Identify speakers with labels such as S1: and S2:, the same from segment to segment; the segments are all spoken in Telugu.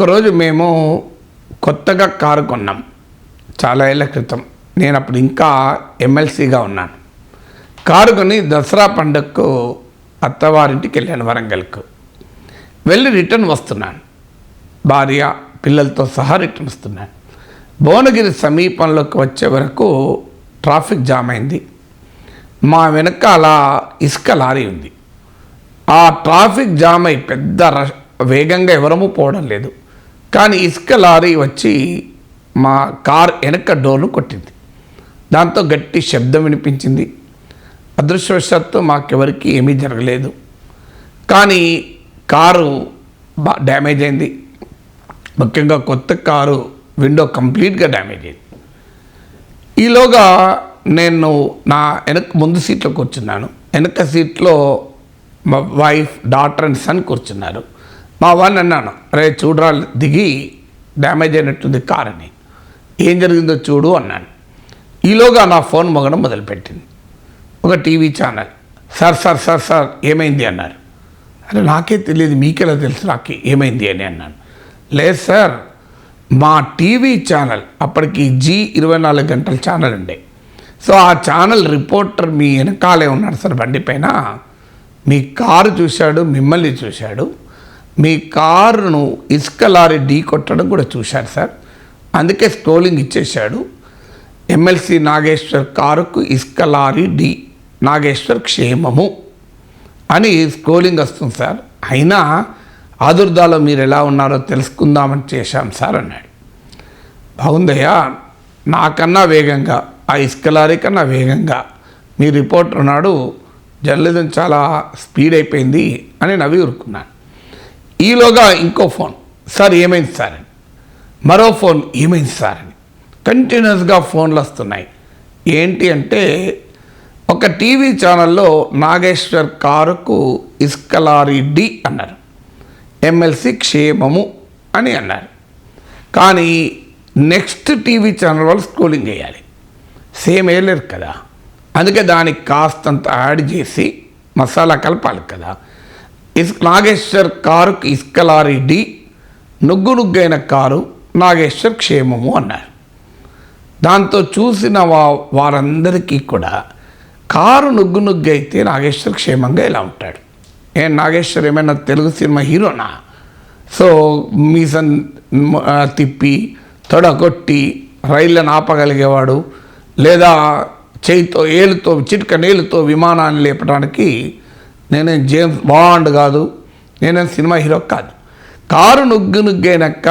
S1: ఒకరోజు మేము కొత్తగా కారు కొన్నాం. చాలా ఏళ్ళ క్రితం. నేను అప్పుడు ఇంకా ఎమ్మెల్సీగా ఉన్నాను. కారు కొని దసరా పండుగకు అత్తవారింటికి వెళ్ళాను వరంగల్కు. వెళ్ళి రిటర్న్ వస్తున్నాను. భార్య పిల్లలతో సహా రిటర్న్ వస్తున్నాను. భువనగిరి సమీపంలోకి వచ్చే వరకు ట్రాఫిక్ జామ్ అయింది. మా వెనకాల ఇసుక లారీ ఉంది. ఆ ట్రాఫిక్ జామ్ అయి పెద్ద రష్ వేగంగా ఎవరము పోవడం లేదు. కానీ ఇసుక లారీ వచ్చి మా కార్ వెనక డోర్ను కొట్టింది. దాంతో గట్టి శబ్దం వినిపించింది. అదృష్టవశాత్తు మాకెవరికి ఏమీ జరగలేదు. కానీ కారు బా డ్యామేజ్ అయింది. ముఖ్యంగా కొత్త కారు విండో కంప్లీట్గా డ్యామేజ్ అయింది. ఈలోగా నేను నా వెనక ముందు సీట్లో కూర్చున్నాను. వెనక సీట్లో మా వైఫ్ డాటర్ అండ్ సన్ కూర్చున్నారు. మా వాడిని అన్నాను రే చూడరా దిగి డ్యామేజ్ అయినట్టుంది కార్ అని ఏం జరిగిందో చూడు అన్నాను ఈలోగా నా ఫోన్ మొగడం మొదలుపెట్టింది. ఒక TV channel. Sir sir sir sir ఏమైంది? అన్నారు. అరే నాకే తెలియదు మీకెలా తెలుసు నాకు ఏమైంది? అని అన్నాను. లేదు సార్ మా టీవీ ఛానల్ అప్పటికి జీ ఇరవై నాలుగు గంటల ఛానల్ ఉండే. సో ఆ ఛానల్ రిపోర్టర్ మీ వెనకాలే ఉన్నాడు సార్ బండి పైన. మీ కారు చూశాడు మిమ్మల్ని చూశాడు. మీ కారును ఇసుక లారీ ఢీ కొట్టడం కూడా చూశారు సార్. అందుకే స్క్రోలింగ్ ఇచ్చేశాడు. ఎమ్మెల్సీ నాగేశ్వర్ కారుకు ఇసుక లారీ డి నాగేశ్వర్ క్షేమము అని స్క్రోలింగ్ వస్తుంది సార్. అయినా ఆదుర్దాలో మీరు ఎలా ఉన్నారో తెలుసుకుందామని చేశాం సార్ అన్నాడు. బాగుందయ్యా నాకన్నా వేగంగా ఆ ఇసుక లారీ కన్నా వేగంగా మీ రిపోర్టర్ ఉన్నాడు. జర్నలిజం చాలా స్పీడ్ అయిపోయింది అని నవ్వి ఊరుకున్నాను. ఈలోగా ఇంకో ఫోన్. సార్ ఏమైంది సార్? అని. మరో ఫోన్ ఏమైంది సార్? అని. కంటిన్యూస్గా ఫోన్లు వస్తున్నాయి. ఏంటి అంటే ఒక టీవీ ఛానల్లో నాగేశ్వర్ కారుకు ఇసుక లారీ డి అన్నారు. ఎమ్మెల్సీ క్షేమము అని అన్నారు. కానీ నెక్స్ట్ టీవీ ఛానల్ వాళ్ళు స్క్రోలింగ్ చేయాలి. సేమ్ వేయలేరు కదా. అందుకే దానికి కాస్తంత యాడ్ చేసి మసాలా కలపాలి కదా. ఇస్ నాగేశ్వర్ కారుకు ఇసుక లారీ డి. నుగ్గు నుగ్గైన కారు నాగేశ్వర్ క్షేమము అన్నారు. దాంతో చూసిన వా వారందరికీ కూడా కారు నుగ్గు నుగ్గైతే నాగేశ్వర్ క్షేమంగా ఇలా ఉంటాడు. ఏ నాగేశ్వర్ ఏమైనా తెలుగు సినిమా హీరోనా? సో మీసన్ తిప్పి తొడగొట్టి రైళ్ళను ఆపగలిగేవాడు లేదా చేయితో ఏలుతో చిట్క నేలుతో విమానాన్ని లేపడానికి నేను జేమ్స్ బాండ్ కాదు నేనే సినిమా హీరో కాదు. కారు నుగ్గు నుగ్గైనాక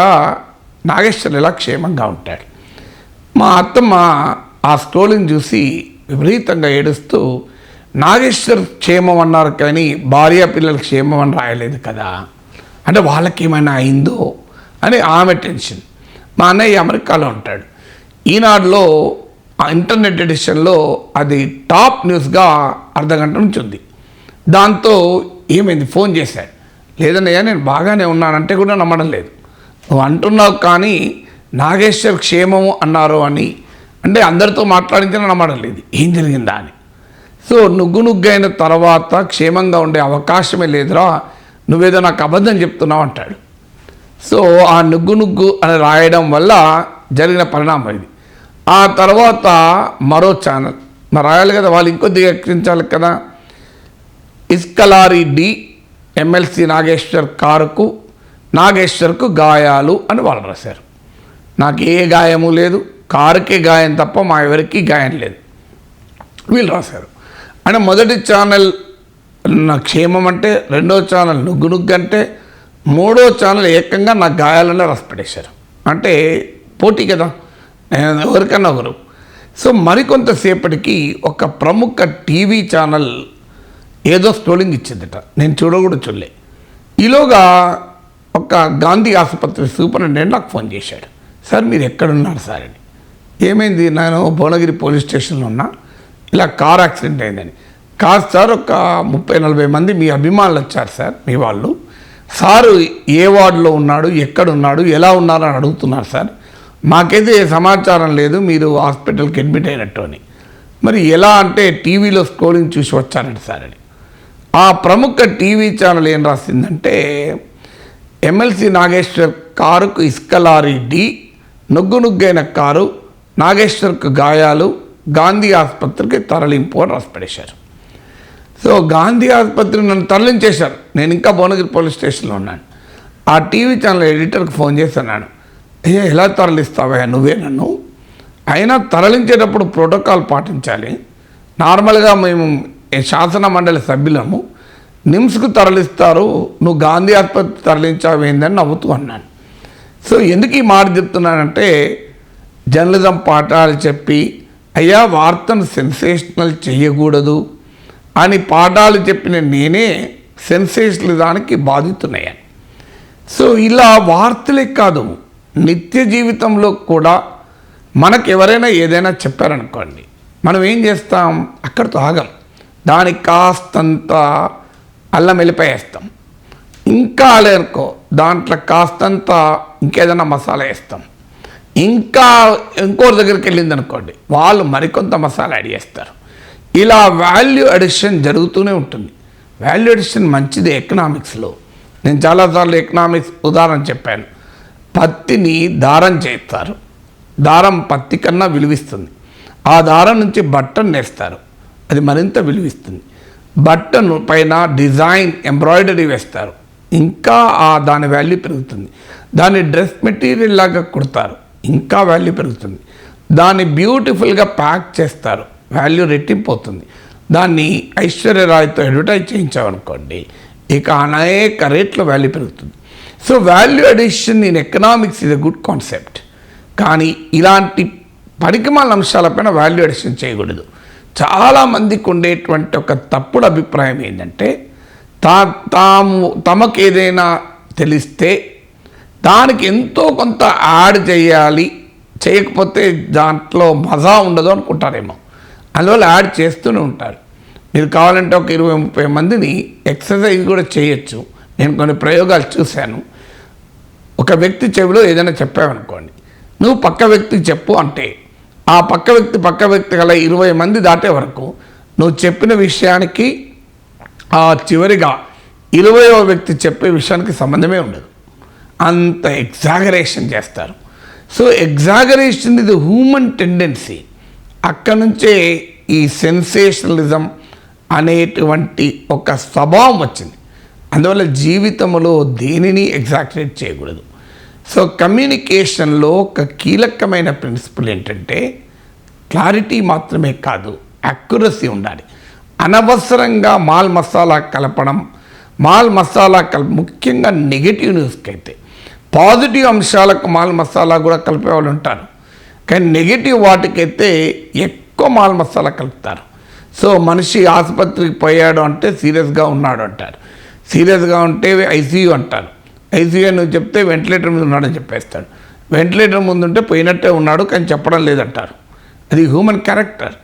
S1: నాగేశ్వర్ ఇలా క్షేమంగా ఉంటాడు. మా అత్తమ్మ ఆ స్టోరీని చూసి విపరీతంగా ఏడుస్తూ నాగేశ్వర్ క్షేమం అన్నారు కానీ భార్య పిల్లల క్షేమం అని రాయలేదు కదా. అంటే వాళ్ళకి ఏమైనా అయిందో? అని ఆమె టెన్షన్. మా అన్నయ్య అమెరికాలో ఉంటాడు. ఈనాడులో ఆ ఇంటర్నెట్ ఎడిషన్లో అది టాప్ న్యూస్గా అర్ధగంట నుంచి ఉంది. దాంతో ఏమైంది? ఫోన్ చేశాడు. లేదన్నయ్యా నేను బాగానే ఉన్నానంటే కూడా నమ్మడం లేదు. నువ్వు అంటున్నావు కానీ నాగేశ్వర్ క్షేమము అన్నారు అని అంటే అందరితో మాట్లాడించిన నమ్మడం లేదు. ఏం జరిగిందా అని. సో నుగ్గు నుగ్గైన తర్వాత క్షేమంగా ఉండే అవకాశమే లేదురా నువ్వేదో నాకు అబద్ధం చెప్తున్నావు అంటాడు. సో ఆ నుగ్గు నుగ్గు అని రాయడం వల్ల జరిగిన పరిణామం ఇది. ఆ తర్వాత మరో ఛానల్. మరి రాయాలి కదా వాళ్ళు ఇంకొద్దిగా ఎక్కించాలి కదా. ఇస్కలారి డి ఎమ్మెల్సీ నాగేశ్వర్ కారుకు నాగేశ్వర్కు గాయాలు అని వాళ్ళు రాశారు. నాకు ఏ గాయము లేదు కారుకే గాయం తప్ప మా ఎవరికి గాయం లేదు. వీళ్ళు రాశారు. అంటే మొదటి ఛానల్ నా క్షేమం అంటే రెండో ఛానల్ నుగ్గు నుగ్గు అంటే మూడో ఛానల్ ఏకంగా నా గాయాలనే రాసిపెట్టేశారు అంటే పోటీ కదా నేను ఎవరికన్నా ఒకరు. సో మరికొంతసేపటికి ఒక ప్రముఖ టీవీ ఛానల్ ఏదో స్టోలింగ్ ఇచ్చిందట. నేను చూడకూడదు చూడలే. ఈలోగా ఒక గాంధీ ఆసుపత్రి సూపరింటెండెంట్ నాకు ఫోన్ చేశాడు. సార్ మీరు ఎక్కడున్నారు సార్? అని. ఏమైంది? నేను భువనగిరి పోలీస్ స్టేషన్లో ఉన్నా. ఇలా కార్ యాక్సిడెంట్ అయిందని. కాదు సార్ ఒక ముప్పై నలభై మంది మీ అభిమానులు వచ్చారు సార్ మీ వాళ్ళు. సారు ఏ వార్డులో ఉన్నాడు ఎక్కడున్నాడు ఎలా ఉన్నారు అని అడుగుతున్నారు సార్. మాకైతే సమాచారం లేదు మీరు హాస్పిటల్కి అడ్మిట్ అయినట్టు అని. మరి ఎలా అంటే టీవీలో స్కోరింగ్ చూసి వచ్చారంట సార్ అని. ఆ ప్రముఖ టీవీ ఛానల్ ఏం రాసిందంటే ఎమ్మెల్సీ నాగేశ్వర్ కారుకు ఇసుక లారీ డి నుగ్గు నుగ్గైన కారు నాగేశ్వర్కు గాయాలు గాంధీ ఆసుపత్రికి తరలింపు అని రాసిపడేశారు. సో గాంధీ ఆసుపత్రి నన్ను తరలించేశారు. నేను ఇంకా భువనగిరి పోలీస్ స్టేషన్లో ఉన్నాను. ఆ టీవీ ఛానల్ ఎడిటర్కి ఫోన్ చేశాను. అయ్యా ఏ ఎలా తరలిస్తావా నువ్వే నన్ను? అయినా తరలించేటప్పుడు ప్రోటోకాల్ పాటించాలి. నార్మల్గా మేము శాసన మండలి సభ్యులము నిమ్స్కు తరలిస్తారు నువ్వు గాంధీ ఆసుపత్రి తరలించావేందని నవ్వుతూ అన్నాను. సో ఎందుకు ఈ మాట చెప్తున్నానంటే జర్నలిజం పాఠాలు చెప్పి అయ్యా వార్తను సెన్సేషనల్ చేయకూడదు అని పాఠాలు చెప్పిన నేనే సెన్సేషనలిజానికి బాధితున్నాయని సో ఇలా వార్తలే కాదు నిత్య జీవితంలో కూడా మనకు ఎవరైనా ఏదైనా చెప్పారనుకోండి మనం ఏం చేస్తాం? అక్కడితో ఆగం. దానికి కాస్తంత అల్లం వెళ్ళిపోయేస్తాం ఇంకా లేనుకో దాంట్లో కాస్తంత ఇంకేదైనా మసాలా వేస్తాం. ఇంకా ఇంకోరి దగ్గరికి వెళ్ళింది అనుకోండి వాళ్ళు మరికొంత మసాలా యాడ్ చేస్తారు. ఇలా వాల్యూ అడిషన్ జరుగుతూనే ఉంటుంది. వాల్యూ అడిషన్ మంచిది ఎకనామిక్స్లో నేను చాలాసార్లు ఎకనామిక్స్ ఉదాహరణ చెప్పాను. పత్తిని దారం చేస్తారు. దారం పత్తి కన్నా విలువిస్తుంది. ఆ దారం నుంచి బట్టను నేస్తారు. అది మరింత విలువిస్తుంది. బట్టను పైన డిజైన్ ఎంబ్రాయిడరీ వేస్తారు. ఇంకా ఆ దాని వాల్యూ పెరుగుతుంది. దాన్ని డ్రెస్ మెటీరియల్ లాగా కుడతారు. ఇంకా వాల్యూ పెరుగుతుంది. దాన్ని బ్యూటిఫుల్గా ప్యాక్ చేస్తారు. వాల్యూ రెట్టింపోతుంది దాన్ని ఐశ్వర్యరాయ్తో అడ్వర్టైజ్ చేయించామనుకోండి ఇక అనేక రేట్ల వాల్యూ పెరుగుతుంది. So value addition in economics is a good concept కానీ ఇలాంటి పనికిమాల అంశాలపైన వాల్యూ అడిషన్ చేయకూడదు. చాలామందికి ఉండేటువంటి ఒక తప్పుడు అభిప్రాయం ఏంటంటే తా తాము తమకు ఏదైనా తెలిస్తే దానికి ఎంతో కొంత యాడ్ చేయాలి చేయకపోతే దాంట్లో మజా ఉండదు అనుకుంటారేమో. అందువల్ల యాడ్ చేస్తూనే ఉంటారు. మీరు కావాలంటే ఒక ఇరవై ముప్పై మందిని ఎక్సర్సైజ్ కూడా చేయొచ్చు. నేను కొన్ని ప్రయోగాలు చూశాను. ఒక వ్యక్తి చెవిలో ఏదైనా చెప్పావనుకోండి నువ్వు పక్క వ్యక్తికి చెప్పు అంటే ఆ పక్క వ్యక్తి పక్క వ్యక్తి గల ఇరవై మంది దాటే వరకు నువ్వు చెప్పిన విషయానికి ఆ చివరిగా ఇరవయో వ్యక్తి చెప్పే విషయానికి సంబంధమే ఉండదు. అంత ఎగ్జాగరేషన్ చేస్తారు. సో ఎగ్జాగరేషన్ ఇది హ్యూమన్ టెండెన్సీ అక్కడి నుంచే ఈ సెన్సేషనలిజం అనేటువంటి ఒక స్వభావం వచ్చింది. అందువల్ల జీవితంలో దేనిని ఎగ్జాక్రేట్ చేయకూడదు. సో కమ్యూనికేషన్లో ఒక కీలకమైన ప్రిన్సిపల్ ఏంటంటే క్లారిటీ మాత్రమే కాదు అక్యురసీ ఉండాలి. అనవసరంగా మాల్ మసాలా కలపడం మాల్ మసాలా కల ముఖ్యంగా నెగిటివ్ న్యూస్కి అయితే. పాజిటివ్ అంశాలకు మాల్ మసాలా కూడా కలిపే వాళ్ళు ఉంటారు. కానీ నెగిటివ్ వాటికైతే ఎక్కువ మాల్ మసాలా కలుపుతారు. సో మనిషి ఆసుపత్రికి పోయాడు అంటే సీరియస్గా ఉన్నాడు అంటారు. సీరియస్గా ఉంటే ఐసీయూ అంటారు. ఐసీయూ నువ్వు చెప్తే వెంటిలేటర్ మీద ఉన్నాడని చెప్పేస్తాడు. వెంటిలేటర్ ముందు ఉంటే పోయినట్టే ఉన్నాడు కానీ చెప్పడం లేదంటారు. అది హ్యూమన్ క్యారెక్టర్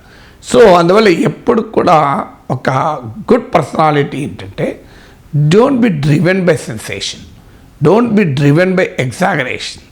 S1: సో అందువల్ల ఎప్పుడు కూడా ఒక గుడ్ పర్సనాలిటీ ఏంటంటే don't be driven by sensation don't be driven by exaggeration